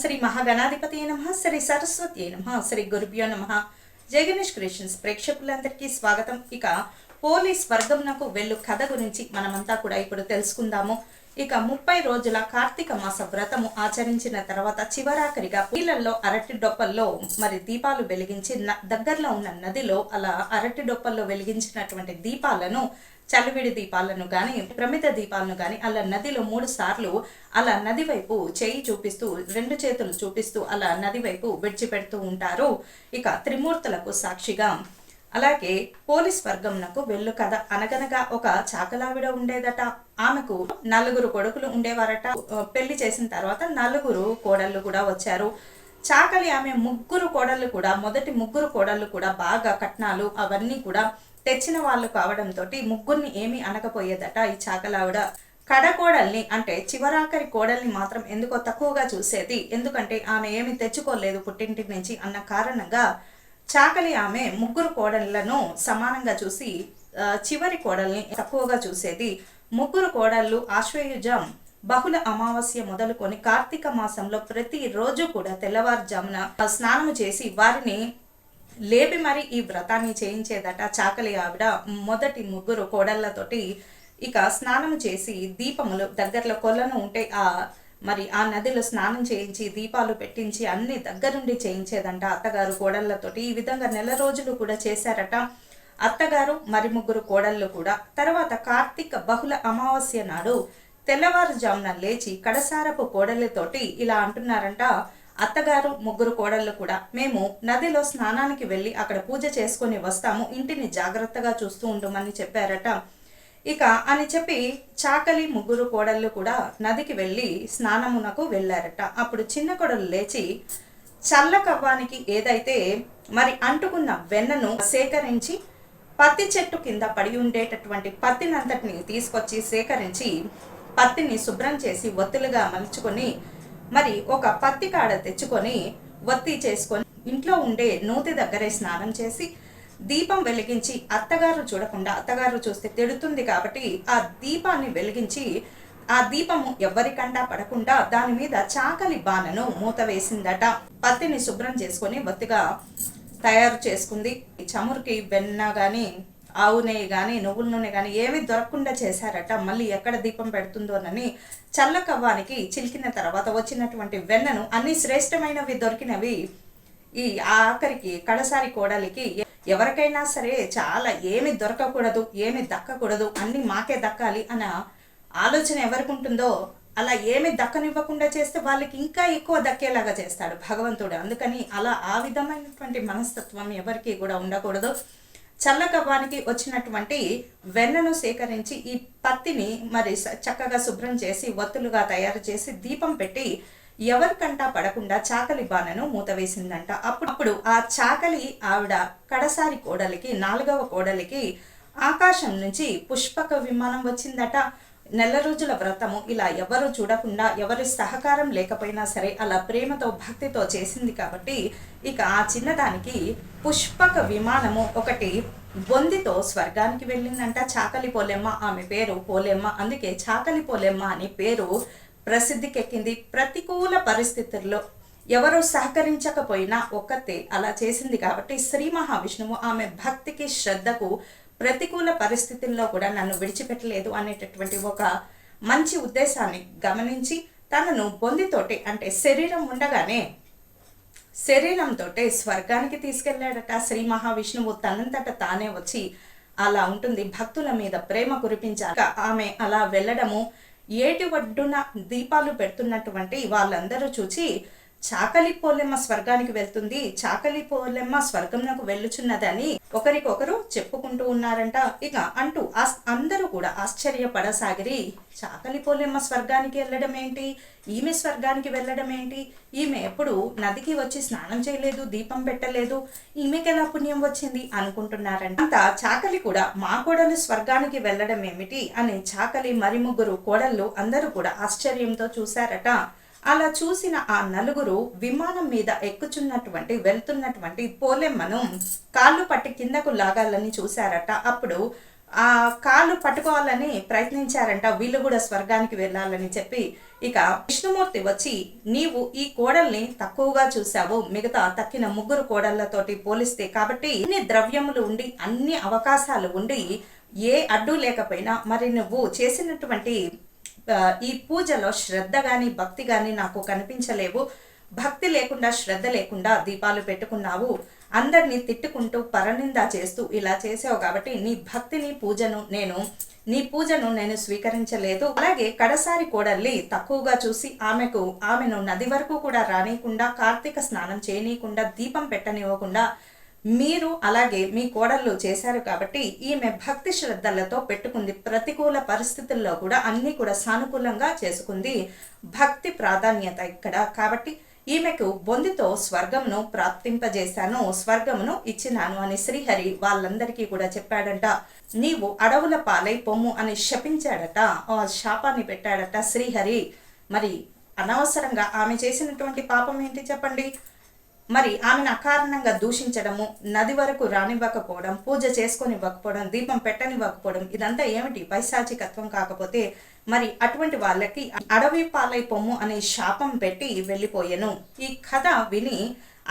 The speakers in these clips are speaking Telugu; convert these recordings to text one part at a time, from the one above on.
శ్రీ మహాగణాధిపతి నమ శ్రీ సరస్వతి నమ శ్రీ గురుభ్యో నమ. జై గణేష్ క్రియేషన్స్ ప్రేక్షకులందరికీ స్వాగతం. ఇక పోలీస్ వర్గంనకు వెళ్ళు కథ గురించి మనమంతా కూడా ఇప్పుడు తెలుసుకుందాము. ఇక ముప్పై రోజుల కార్తీక మాస వ్రతము ఆచరించిన తర్వాత చివరాఖరిగా నీళ్ళల్లో అరటి డొప్పల్లో మరి దీపాలు వెలిగించి దగ్గరలో ఉన్న నదిలో అలా అరటి డొప్పల్లో వెలిగించినటువంటి దీపాలను చలివిడి దీపాలను గాని ప్రమిత దీపాలను గాని అలా నదిలో మూడు సార్లు అలా నది వైపు చేయి చూపిస్తూ రెండు చేతులు చూపిస్తూ అలా నది వైపు విడిచిపెడుతూ ఉంటారు. ఇక త్రిమూర్తులకు సాక్షిగా. అలాగే పోలీస్ వర్గంనకు వెళ్ళు కథ అనగనగా ఒక చాకలావిడ ఉండేదట. ఆమెకు నలుగురు కొడుకులు ఉండేవారట. పెళ్ళి చేసిన తర్వాత నలుగురు కోడళ్ళు కూడా వచ్చారు. చాకలి ఆమె ముగ్గురు కోడళ్ళు కూడా మొదటి ముగ్గురు కోడళ్ళు కూడా బాగా కట్నాలు అవన్నీ కూడా తెచ్చిన వాళ్ళు కావడంతో ముగ్గురిని ఏమీ అనకపోయేదట ఈ చాకలావిడ. కడకోడల్ని అంటే చివరాఖరి కోడల్ని మాత్రం ఎందుకో తక్కువగా చూసేది. ఎందుకంటే ఆమె ఏమి తెచ్చుకోలేదు పుట్టింటి నుంచి అన్న కారణంగా చాకలి ఆమె ముగ్గురు కోడళ్ళను సమానంగా చూసి చివరి కోడల్ని తక్కువగా చూసేది. ముగ్గురు కోడళ్ళు ఆశ్వయుజం బహుళ అమావాస్య మొదలుకొని కార్తీక మాసంలో ప్రతి రోజు కూడా తెల్లవారుజామున స్నానము చేసి వారిని లేపి మరి ఈ వ్రతాన్ని చేయించేదట. చాకలి ఆవిడ మొదటి ముగ్గురు కోడళ్ళతోటి ఇక స్నానం చేసి దీపములు దగ్గరలో కొలను ఉంటే ఆ మరి ఆ నదిలో స్నానం చేయించి దీపాలు పెట్టించి అన్ని దగ్గరుండి చేయించేదంట అత్తగారు కోడళ్ళతోటి. ఈ విధంగా నెల రోజులు కూడా చేశారట అత్తగారు మరి ముగ్గురు కోడళ్ళు కూడా. తర్వాత కార్తీక బహుళ అమావాస్య నాడు తెల్లవారుజామున లేచి కడసారపు కోడళ్ళతోటి ఇలా అంటున్నారంట అత్తగారు ముగ్గురు కోడళ్ళు కూడా మేము నదిలో స్నానానికి వెళ్ళి అక్కడ పూజ చేసుకొని వస్తాము. ఇంటిని జాగ్రత్తగా చూస్తూ ఉండమని చెప్పారట. ఇక అని చెప్పి చాకలి ముగ్గురు కోడళ్ళు కూడా నదికి వెళ్ళి స్నానమునకు వెళ్ళారట. అప్పుడు చిన్న కోడలు లేచి చల్ల కవ్వానికి ఏదైతే మరి అంటుకున్న వెన్నను సేకరించి పత్తి చెట్టు కింద పడి ఉండేటటువంటి పత్తినంతటిని తీసుకొచ్చి సేకరించి పత్తిని శుభ్రం చేసి ఒత్తులుగా మలుచుకొని మరి ఒక పత్తి కాడ తెచ్చుకొని ఒత్తి చేసుకొని ఇంట్లో ఉండే నూతి దగ్గరే స్నానం చేసి దీపం వెలిగించి అత్తగారు చూడకుండా అత్తగారు చూస్తే తిడుతుంది కాబట్టి ఆ దీపాన్ని వెలిగించి ఆ దీపము ఎవరికండా పడకుండా దాని మీద చాకలి బాణను మూత వేసిందట. పత్తిని శుభ్రం చేసుకొని వత్తిగా తయారు చేసుకుంది. చమురుకి వెన్న కానీ ఆవు నెయ్యి కానీ నువ్వుల నూనె కానీ ఏమీ దొరకకుండా చేశారట. మళ్ళీ ఎక్కడ దీపం పెడుతుందోనని చల్లకవ్వానికి చిలికిన తర్వాత వచ్చినటువంటి వెన్నను అన్ని శ్రేష్టమైనవి దొరికినవి. ఈ ఆఖరికి కడసారి కోడలికి ఎవరికైనా సరే చాలా ఏమి దొరకకూడదు ఏమి దక్కకూడదు అన్ని మాకే దక్కాలి అన్న ఆలోచన ఎవరికి ఉంటుందో అలా ఏమి దక్కనివ్వకుండా చేస్తే వాళ్ళకి ఇంకా ఎక్కువ దక్కేలాగా చేస్తాడు భగవంతుడు. అందుకని అలా ఆ విధమైనటువంటి మనస్తత్వం ఎవరికి కూడా ఉండకూడదు. చల్లగవ్వానికి వచ్చినటువంటి వెన్నను సేకరించి ఈ పత్తిని మరి స- చక్కగా శుభ్రం చేసి ఒత్తులుగా తయారు చేసి దీపం పెట్టి ఎవరికంటా పడకుండా చాకలి బాణను మూత వేసిందంట. అప్పుడు అప్పుడు ఆ చాకలి ఆవిడ కడసారి కోడలికి నాలుగవ కోడలికి ఆకాశం నుంచి పుష్పక విమానం వచ్చిందట. నెల రోజుల వ్రతము ఇలా ఎవరు చూడకుండా ఎవరి సహకారం లేకపోయినా సరే అలా ప్రేమతో భక్తితో చేసింది కాబట్టి ఇక ఆ చిన్నదానికి పుష్పక విమానము ఒకటి బొందితో స్వర్గానికి వెళ్ళిందంట. చాకలి పోలెమ్మ ఆమె పేరు పోలెమ్మ. అందుకే చాకలి పోలెమ్మ అని పేరు ప్రసిద్ధికెక్కింది. ప్రతికూల పరిస్థితుల్లో ఎవరు సహకరించకపోయినా ఒక్కతే అలా చేసింది కాబట్టి శ్రీ మహావిష్ణువు ఆమె భక్తికి శ్రద్ధకు ప్రతికూల పరిస్థితుల్లో కూడా నన్ను విడిచిపెట్టలేదు అనేటటువంటి ఒక మంచి ఉద్దేశాన్ని గమనించి తనను బొందితోటి అంటే శరీరం ఉండగానే శరీరంతో స్వర్గానికి తీసుకెళ్ళాడట శ్రీ మహావిష్ణువు. తనంతట తానే వచ్చి అలా ఉంటుంది. భక్తుల మీద ప్రేమ కురిపించాక ఆమె అలా వెళ్ళడము ఏటి ఒడ్డున దీపాలు పెడుతున్నటువంటి వాళ్ళందరూ చూచి చాకలి పోలెమ్మ స్వర్గానికి వెళ్తుంది. చాకలి పోలెమ్మ స్వర్గంనకు వెళ్ళుచున్నదని ఒకరికొకరు చెప్పుకుంటూ ఉన్నారంట. ఇక అంటూ అందరూ కూడా ఆశ్చర్యపడసాగిరి. చాకలి పోలెమ్మ స్వర్గానికి వెళ్ళడం ఏంటి? ఈమె స్వర్గానికి వెళ్ళడం ఏంటి? ఈమె ఎప్పుడు నదికి వచ్చి స్నానం చేయలేదు దీపం పెట్టలేదు. ఈమెకి ఎలా పుణ్యం వచ్చింది అనుకుంటున్నారంట. అంత చాకలి కూడా మా కోడలు స్వర్గానికి వెళ్ళడం ఏమిటి? అని చాకలి మరి ముగ్గురు కోడళ్ళు అందరూ కూడా ఆశ్చర్యంతో చూశారట. అలా చూసిన ఆ నలుగురు విమానం మీద ఎక్కుచున్నటువంటి వెళ్తున్నటువంటి పోలెమ్మను కాళ్ళు పట్టి కిందకు లాగాలని చూశారట. అప్పుడు ఆ కాళ్ళు పట్టుకోవాలని ప్రయత్నించారంట. వీళ్ళు కూడా స్వర్గానికి వెళ్ళాలని చెప్పి ఇక విష్ణుమూర్తి వచ్చి నీవు ఈ కోడల్ని తక్కువగా చూశావు. మిగతా తక్కిన ముగ్గురు కోడళ్ళతోటి పోలిస్తే కాబట్టి ఇన్ని ద్రవ్యములు ఉండి అన్ని అవకాశాలు ఉండి ఏ అడ్డు లేకపోయినా మరి నువ్వు చేసినటువంటి ఈ పూజలో శ్రద్ధ కానీ భక్తి కానీ నాకు కనిపించలేవు. భక్తి లేకుండా శ్రద్ధ లేకుండా దీపాలు పెట్టుకున్నావు. అందరినీ తిట్టుకుంటూ పరనింద చేస్తూ ఇలా చేసావు కాబట్టి నీ భక్తిని పూజను నేను నీ పూజను నేను స్వీకరించలేదు. అలాగే కడసారి కోడల్ని తక్కువగా చూసి ఆమెకు ఆమెను నది వరకు కూడా రానియకుండా కార్తీక స్నానం చేయనీయకుండా దీపం పెట్టనివ్వకుండా మీరు అలాగే మీ కోడళ్ళు చేశారు కాబట్టి ఈమె భక్తి శ్రద్ధలతో పెట్టుకుంది. ప్రతికూల పరిస్థితుల్లో కూడా అన్నీ కూడా సానుకూలంగా చేసుకుంది. భక్తి ప్రాధాన్యత ఇక్కడ కాబట్టి ఈమెకు బొందితో స్వర్గమును ప్రాప్తింపజేశాను స్వర్గమును ఇచ్చినాను అని శ్రీహరి వాళ్ళందరికీ కూడా చెప్పాడట. నీవు అడవుల పాలై పొమ్ము అని శపించాడట ఆ శాపాన్ని పెట్టాడట శ్రీహరి. మరి అనవసరంగా ఆమె చేసినటువంటి పాపం ఏంటి చెప్పండి? మరి ఆమెను అకారణంగా దూషించడము నది వరకు రానివ్వకపోవడం పూజ చేసుకొనివ్వకపోవడం దీపం పెట్టనివ్వకపోవడం ఇదంతా ఏమిటి? పైశాచికత్వం కాకపోతే మరి అటువంటి వాళ్ళకి అడవి పాలై పొమ్ము అనే శాపం పెట్టి వెళ్ళిపోయాను. ఈ కథ విని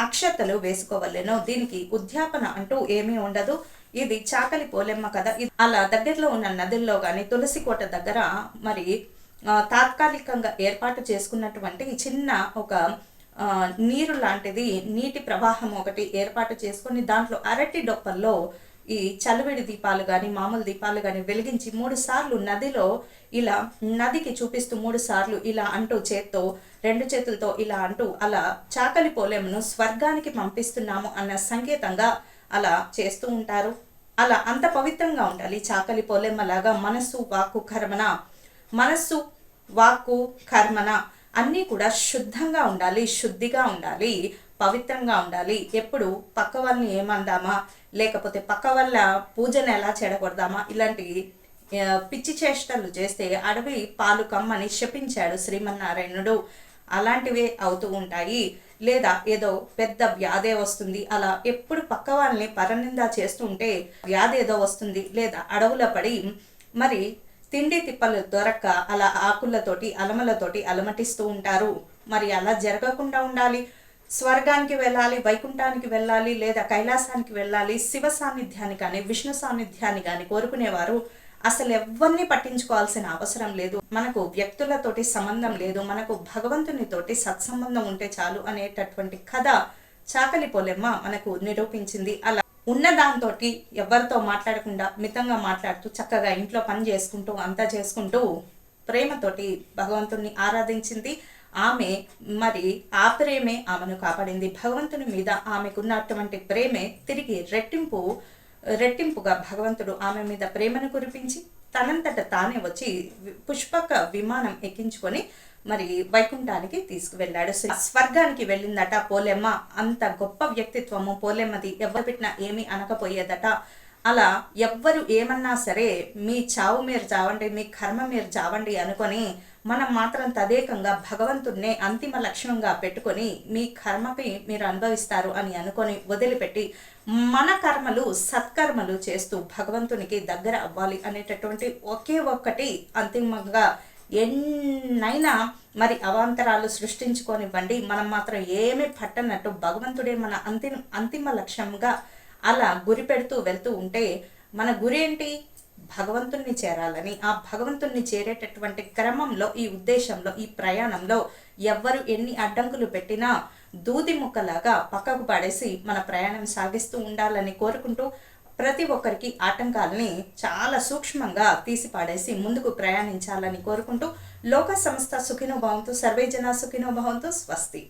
అక్షతలు వేసుకోవలెను. దీనికి ఉద్యాపన అంటూ ఏమీ ఉండదు. ఇది చాకలి పోలెమ్మ కథ. ఇది అలా దగ్గరలో ఉన్న నదుల్లో కానీ తులసి కోట దగ్గర మరి తాత్కాలికంగా ఏర్పాటు చేసుకున్నటువంటి చిన్న ఒక నీరు లాంటిది నీటి ప్రవాహం ఒకటి ఏర్పాటు చేసుకొని దాంట్లో అరటి డొప్పల్లో ఈ చలివిడి దీపాలు కానీ మామూలు దీపాలు కానీ వెలిగించి మూడు సార్లు నదిలో ఇలా నదికి చూపిస్తూ మూడు సార్లు ఇలా అంటూ చేత్తో రెండు చేతులతో ఇలా అంటూ అలా చాకలి పోలేమును స్వర్గానికి పంపిస్తున్నాము అన్న సంకేతంగా అలా చేస్తూ ఉంటారు. అలా అంత పవిత్రంగా ఉండాలి చాకలి పోలేమలాగా మనస్సు వాక్కు కర్మన. మనస్సు వాక్కు కర్మన అన్నీ కూడా శుద్ధంగా ఉండాలి శుద్ధిగా ఉండాలి పవిత్రంగా ఉండాలి. ఎప్పుడు పక్క వాళ్ళని ఏమందామా? లేకపోతే పక్క వాళ్ళ పూజను ఎలా చెడగొడదామా? ఇలాంటి పిచ్చి చేష్టలు చేస్తే అడవి పాలు కమ్మని శపించాడు శ్రీమన్నారాయణుడు. అలాంటివే అవుతూ ఉంటాయి. లేదా ఏదో పెద్ద వ్యాధే వస్తుంది. అలా ఎప్పుడు పక్క వాళ్ళని పరనింద చేస్తుంటే వ్యాధి ఏదో వస్తుంది. లేదా అడవుల పడి మరి తిండి తిప్పలు దొరక్క అలా ఆకులతోటి అలమలతోటి అలమటిస్తూ ఉంటారు. మరి అలా జరగకుండా ఉండాలి. స్వర్గానికి వెళ్ళాలి వైకుంఠానికి వెళ్ళాలి లేదా కైలాసానికి వెళ్ళాలి శివ సాన్నిధ్యాన్ని కానీ విష్ణు సాన్నిధ్యాన్ని కానీ కోరుకునేవారు. అసలు ఎవరిని పట్టించుకోవాల్సిన అవసరం లేదు. మనకు వ్యక్తులతోటి సంబంధం లేదు. మనకు భగవంతునితోటి సత్సంబంధం ఉంటే చాలు అనేటటువంటి కథ చాకలి పోలెమ్మ మనకు నిరూపించింది. అలా ఉన్న దాంతో ఎవరితో మాట్లాడకుండా మితంగా మాట్లాడుతూ చక్కగా ఇంట్లో పని చేసుకుంటూ అంతా చేసుకుంటూ ప్రేమతోటి భగవంతుణ్ణి ఆరాధించింది. ఆమె మరి ఆ ప్రేమే ఆమెను కాపాడింది. భగవంతుని మీద ఆమెకున్నటువంటి ప్రేమే తిరిగి రెట్టింపు రెట్టింపుగా భగవంతుడు ఆమె మీద ప్రేమను కురిపించి తనంతట తానే వచ్చి పుష్పక విమానం ఎక్కించుకొని మరి వైకుంఠానికి తీసుకువెళ్ళాడు. స్వర్గానికి వెళ్ళిందట పోలెమ్మ. అంత గొప్ప వ్యక్తిత్వము పోలెమ్మది. ఎవరు పెట్టినా ఏమీ అనకపోయేదట. అలా ఎవ్వరు ఏమన్నా సరే మీ చావు మీరు చావండి మీ కర్మ మీరు చావండి అనుకొని మనం మాత్రం తదేకంగా భగవంతుడినే అంతిమ లక్ష్యంగా పెట్టుకొని మీ కర్మకి మీరు అనుభవిస్తారు అని అనుకొని వదిలిపెట్టి మన కర్మలు సత్కర్మలు చేస్తూ భగవంతునికి దగ్గర అవ్వాలి అనేటటువంటి ఒకే ఒక్కటి అంతిమంగా ఎన్నైనా మరి అవాంతరాలు సృష్టించుకోనివ్వండి. మనం మాత్రం ఏమీ పట్టనట్టు భగవంతుడే మన అంతిమ అంతిమ లక్ష్యంగా అలా గురి పెడుతూ వెళ్తూ ఉంటే మన గురి ఏంటి? భగవంతుణ్ణి చేరాలని. ఆ భగవంతుణ్ణి చేరేటటువంటి క్రమంలో ఈ ఉద్దేశంలో ఈ ప్రయాణంలో ఎవ్వరు ఎన్ని అడ్డంకులు పెట్టినా దూది ముక్కలాగా పక్కకు పడేసి మన ప్రయాణం సాగిస్తూ ఉండాలని కోరుకుంటూ ప్రతి ఒక్కరికి ఆటంకాలని చాలా సూక్ష్మంగా తీసిపాడేసి ముందుకు ప్రయాణించాలని కోరుకుంటూ లోక సంస్థ సుఖినో భవంతు సర్వే జన సుఖినో స్వస్తి.